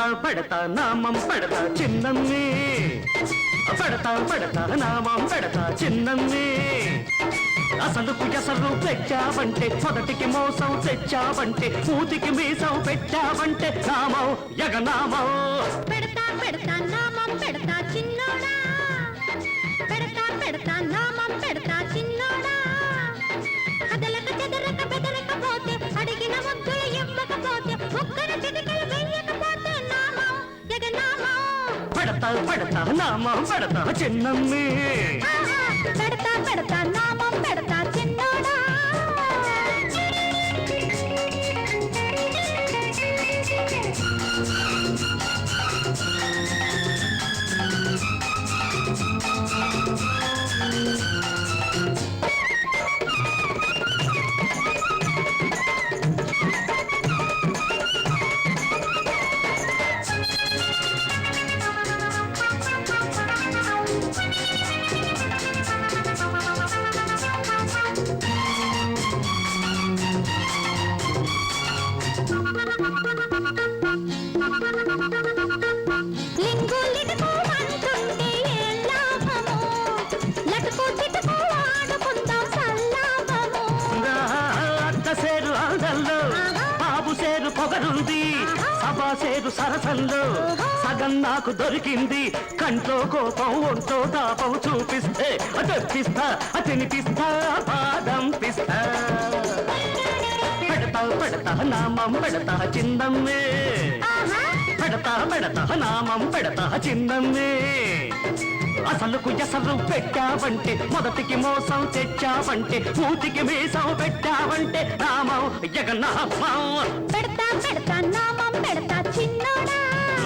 పడతా పడతా నామం పడతా చిన్నమ్మి. పడతా పడతా నామం పడతా చిన్నమ్మి. అసలు ఎసరు తెచ్చావంటే మొదటికి మోసం తెచ్చావంటే పూతికి మీసం పెట్టావంటే నామం యగనామం పెడతా పెడతా పెడతా నామం పెడతా చిన్నమ్మి! పెడతా పెడతా నామం పెడతా చిన్నోడా లింగు సేరు సరసంలో. సగం నాకు దొరికింది. కంట్లో కోపం ఒంట్లో తాపం చూపిస్తే తెప్పిస్తా తినిపిస్తా బాదం పిస్తా పెడతా పెడతా నామం పెడతా చిన్నమ్మే. ఆహా. పెడతా పెడతా నామం పెడతా చిన్నమ్మే. అసలుకు ఎసరు పెట్టావంటే మొదటికి మోసం తెచ్చావంటే మూతికి మీసం పెట్టావంటే నామం జగన్నామం పెడతా పెడతా నామం పెడతా చిన్నోడా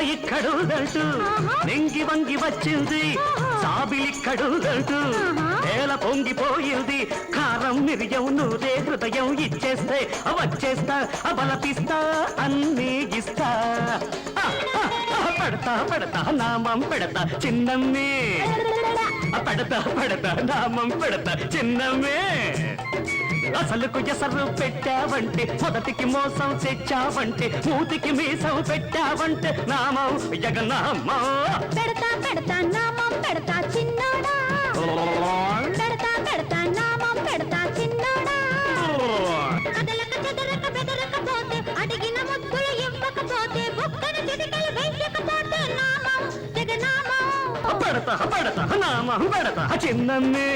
ఇక్కడుందంటూ నెంగి వంగి వచ్చింది సాబిలిక్కడుందంటూ నేల పొంగిపోయింది కారం మిరియం నూరే హృదయం ఇచ్చేస్తే వచ్చేస్తా బలపిస్తా అన్నీ ఇస్తా. పెడతా పెడతా నామం పెడతా చిన్నమ్మే. పెడతా పెడతా నామం పెడతా చిన్నమ్మే. అసలుకు ఎసరు పెట్టావంటే మొదటికి మోసం తెచ్చావంటే మూతికి మీసం పెట్టావంటే నామం జగన్నామం. పెడతా పెడతా నామం పెడతా చిన్నోడా. పెడతా పెడతా నామం పెడతా చిన్నోడా. కదలక చెదరక బెదరక పోతే అడిగిన ముద్దులు ఇవ్వకపోతే బుక్కన చిటికలు వెయ్యకపోతే నామం జగనామం పెడతా పెడతా నామం పెడతా చిన్నమ్మే.